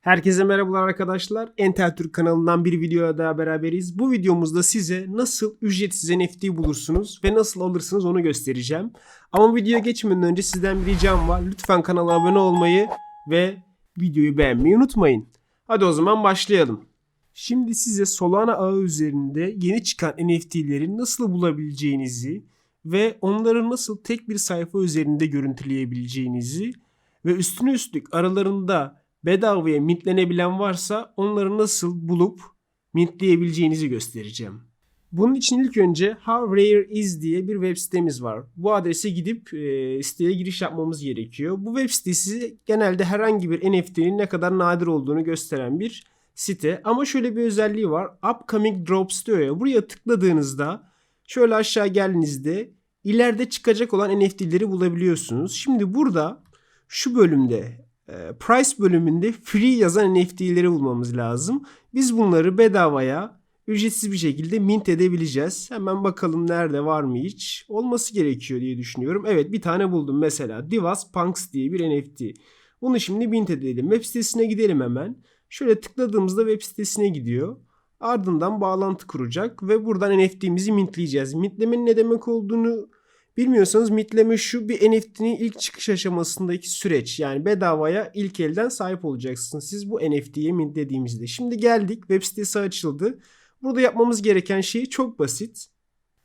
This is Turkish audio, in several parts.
Herkese merhabalar arkadaşlar. Entel Türk kanalından bir videoya daha beraberiz. Bu videomuzda size nasıl ücretsiz NFT bulursunuz ve nasıl alırsınız onu göstereceğim. Ama videoya geçmeden önce sizden bir ricam var. Lütfen kanala abone olmayı ve videoyu beğenmeyi unutmayın. Hadi o zaman başlayalım. Şimdi size Solana ağı üzerinde yeni çıkan NFT'leri nasıl bulabileceğinizi ve onları nasıl tek bir sayfa üzerinde görüntüleyebileceğinizi ve üstüne üstlük aralarında bedavaya mintlenebilen varsa onları nasıl bulup mintleyebileceğinizi göstereceğim. Bunun için ilk önce How Rare Is diye bir web sitemiz var. Bu adrese gidip e, siteye giriş yapmamız gerekiyor. Bu web sitesi genelde herhangi bir NFT'nin ne kadar nadir olduğunu gösteren bir site. Ama şöyle bir özelliği var. Upcoming Drops diyor ya. Buraya tıkladığınızda şöyle aşağı geldiğinizde ileride çıkacak olan NFT'leri bulabiliyorsunuz. Şimdi burada şu bölümde price bölümünde free yazan NFT'leri bulmamız lazım. Biz bunları bedavaya ücretsiz bir şekilde mint edebileceğiz. Hemen bakalım nerede var mı hiç. Olması gerekiyor diye düşünüyorum. Evet bir tane buldum mesela. Divas Punks diye bir NFT. Bunu şimdi mint edelim. Web sitesine gidelim hemen. Şöyle tıkladığımızda web sitesine gidiyor. Ardından bağlantı kuracak ve buradan NFT'mizi mintleyeceğiz. Mintlemenin ne demek olduğunu Bilmiyorsanız mitleme şu bir NFT'nin ilk çıkış aşamasındaki süreç. Yani bedavaya ilk elden sahip olacaksınız siz bu NFT'ye mint dediğimizde. Şimdi geldik web sitesi açıldı. Burada yapmamız gereken şey çok basit.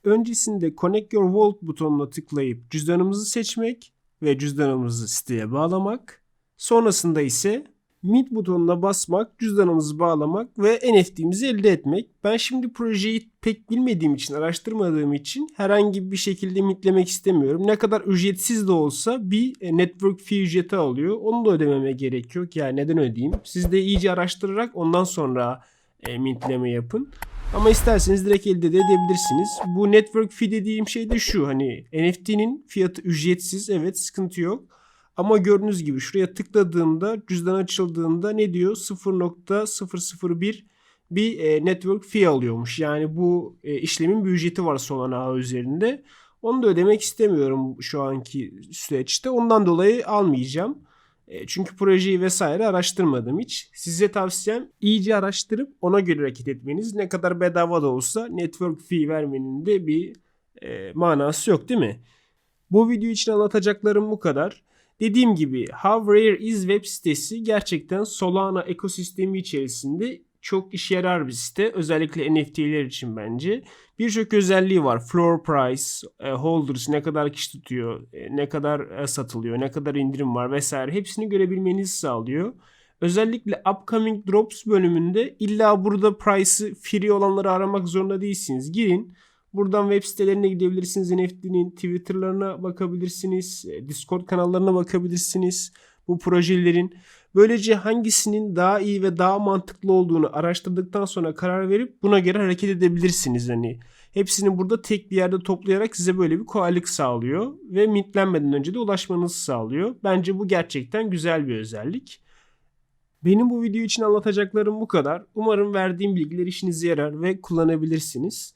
Öncesinde Connect Your Wallet butonuna tıklayıp cüzdanımızı seçmek ve cüzdanımızı siteye bağlamak. Sonrasında ise Mint butonuna basmak, cüzdanımızı bağlamak ve NFT'mizi elde etmek. Ben şimdi projeyi pek bilmediğim için, araştırmadığım için herhangi bir şekilde mintlemek istemiyorum. Ne kadar ücretsiz de olsa bir e, network fee ücreti alıyor. Onu da ödememe gerek yok. Yani neden ödeyeyim? Siz de iyice araştırarak ondan sonra e, mintleme yapın. Ama isterseniz direkt elde de edebilirsiniz. Bu network fee dediğim şey de şu. Hani NFT'nin fiyatı ücretsiz. Evet sıkıntı yok. Ama gördüğünüz gibi şuraya tıkladığımda cüzdan açıldığında ne diyor? 0.001 bir e, network fee alıyormuş. Yani bu e, işlemin bir ücreti var Solana üzerinde. Onu da ödemek istemiyorum şu anki süreçte. Ondan dolayı almayacağım. E, çünkü projeyi vesaire araştırmadım hiç. Size tavsiyem iyice araştırıp ona göre hareket etmeniz. Ne kadar bedava da olsa network fee vermenin de bir e, manası yok değil mi? Bu video için anlatacaklarım bu kadar. Dediğim gibi How Rare Is web sitesi gerçekten Solana ekosistemi içerisinde çok işe yarar bir site. Özellikle NFT'ler için bence. Birçok özelliği var. Floor price, e, holders ne kadar kişi tutuyor, e, ne kadar e, satılıyor, ne kadar indirim var vesaire hepsini görebilmenizi sağlıyor. Özellikle upcoming drops bölümünde illa burada price'ı free olanları aramak zorunda değilsiniz. Girin Buradan web sitelerine gidebilirsiniz. NFT'nin Twitter'larına bakabilirsiniz. e, Discord kanallarına bakabilirsiniz. Bu projelerin. Böylece hangisinin daha iyi ve daha mantıklı olduğunu araştırdıktan sonra karar verip buna göre hareket edebilirsiniz. Hani hepsini burada tek bir yerde toplayarak size böyle bir kolaylık sağlıyor ve mintlenmeden önce de ulaşmanızı sağlıyor. Bence bu gerçekten güzel bir özellik. Benim bu video için anlatacaklarım bu kadar. Umarım verdiğim bilgiler işinize yarar ve kullanabilirsiniz.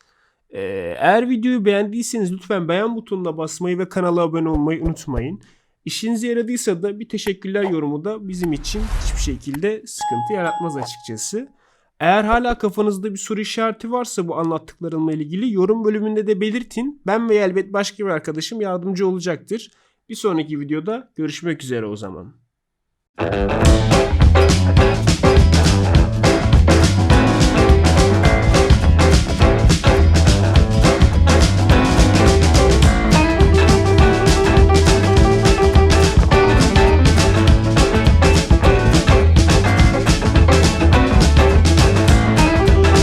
Ee, eğer videoyu beğendiyseniz lütfen beğen butonuna basmayı ve kanala abone olmayı unutmayın. İşinize yaradıysa da bir teşekkürler yorumu da bizim için hiçbir şekilde sıkıntı yaratmaz açıkçası. Eğer hala kafanızda bir soru işareti varsa bu anlattıklarımla ilgili yorum bölümünde de belirtin. Ben ve elbet başka bir arkadaşım yardımcı olacaktır. Bir sonraki videoda görüşmek üzere o zaman.